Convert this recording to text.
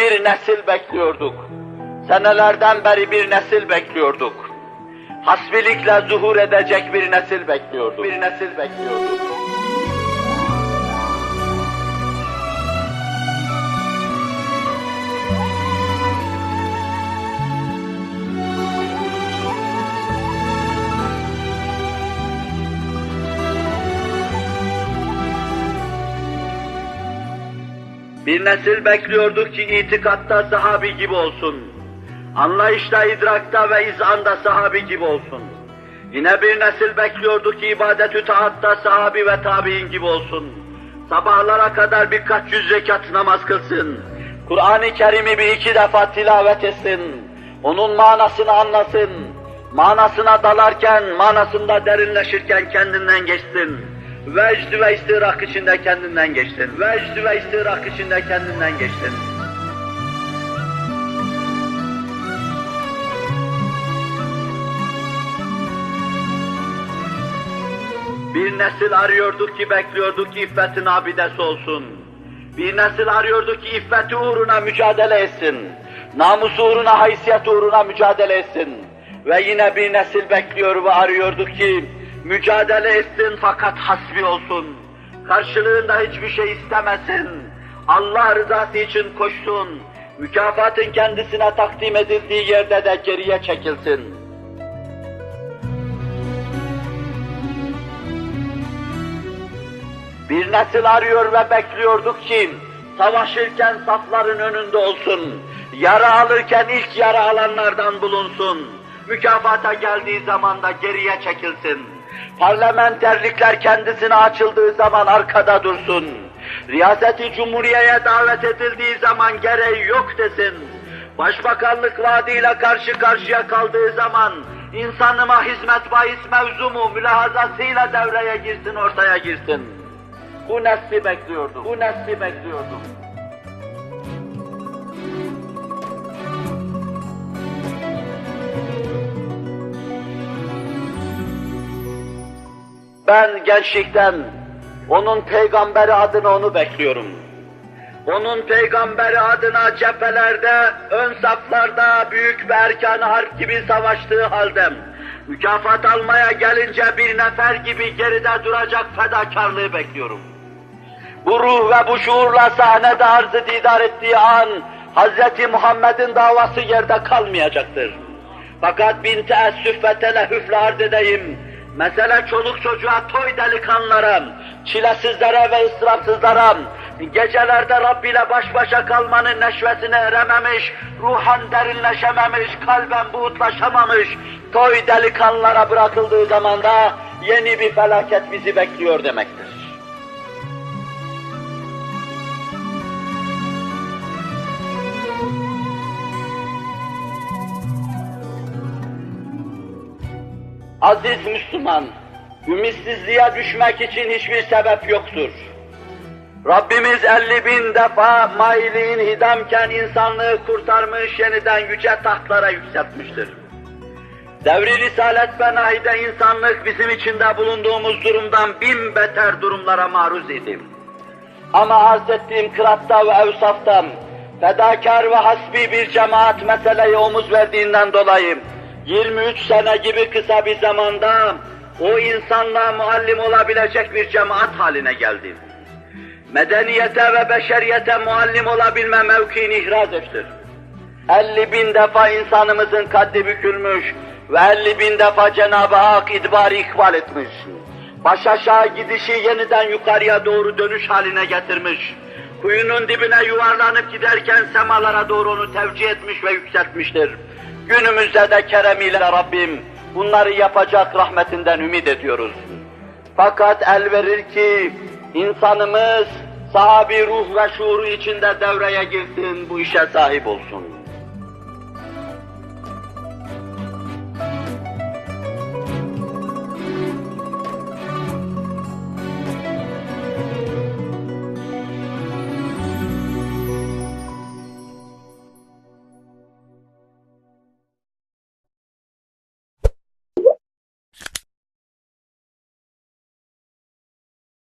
bir nesil bekliyorduk. Senelerden beri bir nesil bekliyorduk. Hasbilikle zuhur edecek bir nesil bekliyorduk. Bir nesil bekliyorduk. Bir nesil bekliyorduk ki itikatta sahabi gibi olsun. Anlayışta, idrakta ve izanda sahabi gibi olsun. Yine bir nesil bekliyorduk ki ibadet-ü taatta sahabi ve tabi'in gibi olsun. Sabahlara kadar birkaç yüz rekat namaz kılsın. Kur'an-ı Kerim'i bir iki defa tilavet etsin. Onun manasını anlasın. Manasına dalarken, manasında derinleşirken kendinden geçsin. Vecd ve istirak içinde kendinden geçtin. Vecd ve istirak içinde kendinden geçtin. Bir nesil arıyorduk ki bekliyorduk ki iffetin abidesi olsun. Bir nesil arıyorduk ki iffeti uğruna mücadele etsin. Namus uğruna, haysiyet uğruna mücadele etsin. Ve yine bir nesil bekliyor ve arıyorduk ki mücadele etsin fakat hasbi olsun. Karşılığında hiçbir şey istemesin. Allah rızası için koşsun. Mükafatın kendisine takdim edildiği yerde de geriye çekilsin. Bir nesil arıyor ve bekliyorduk ki savaşırken safların önünde olsun. Yara alırken ilk yara alanlardan bulunsun. Mükafata geldiği zaman da geriye çekilsin. Parlamenterlikler kendisine açıldığı zaman arkada dursun. Riyaseti Cumhuriye'ye davet edildiği zaman gereği yok desin. Başbakanlık vaadiyle karşı karşıya kaldığı zaman insanıma hizmet bahis mevzumu mülahazasıyla devreye girsin, ortaya girsin. Bu nesli bekliyordum. Bu nesli bekliyordum. Ben gençlikten onun peygamberi adına onu bekliyorum. Onun peygamberi adına cephelerde, ön saflarda büyük bir erkan harp gibi savaştığı halde mükafat almaya gelince bir nefer gibi geride duracak fedakarlığı bekliyorum. Bu ruh ve bu şuurla sahnede arzı didar ettiği an Hz. Muhammed'in davası yerde kalmayacaktır. Fakat bin teessüf ve telehüfle arz edeyim. Mesele çoluk çocuğa, toy delikanlara, çilesizlere ve ıstırapsızlara, gecelerde Rabbi ile baş başa kalmanın neşvesine erememiş, ruhan derinleşememiş, kalben buğutlaşamamış, toy delikanlara bırakıldığı zaman da yeni bir felaket bizi bekliyor demektir. Aziz Müslüman, ümitsizliğe düşmek için hiçbir sebep yoktur. Rabbimiz elli bin defa mailiğin hidamken insanlığı kurtarmış, yeniden yüce tahtlara yükseltmiştir. Devri Risalet ve Nahi'de insanlık bizim içinde bulunduğumuz durumdan bin beter durumlara maruz idi. Ama arz ettiğim kıratta ve evsaftan, fedakar ve hasbi bir cemaat meseleye omuz verdiğinden dolayı, 23 sene gibi kısa bir zamanda o insanlığa muallim olabilecek bir cemaat haline geldi. Medeniyete ve beşeriyete muallim olabilme mevkiini ihraz ettir. 50 bin defa insanımızın kaddi bükülmüş ve 50 bin defa Cenab-ı Hak idbarı ikbal etmiş. Baş aşağı gidişi yeniden yukarıya doğru dönüş haline getirmiş. Kuyunun dibine yuvarlanıp giderken semalara doğru onu tevcih etmiş ve yükseltmiştir. Günümüzde de keremiyle Rabbim bunları yapacak rahmetinden ümit ediyoruz. Fakat el verir ki insanımız sahabi ruh ve şuuru içinde devreye girsin, bu işe sahip olsun.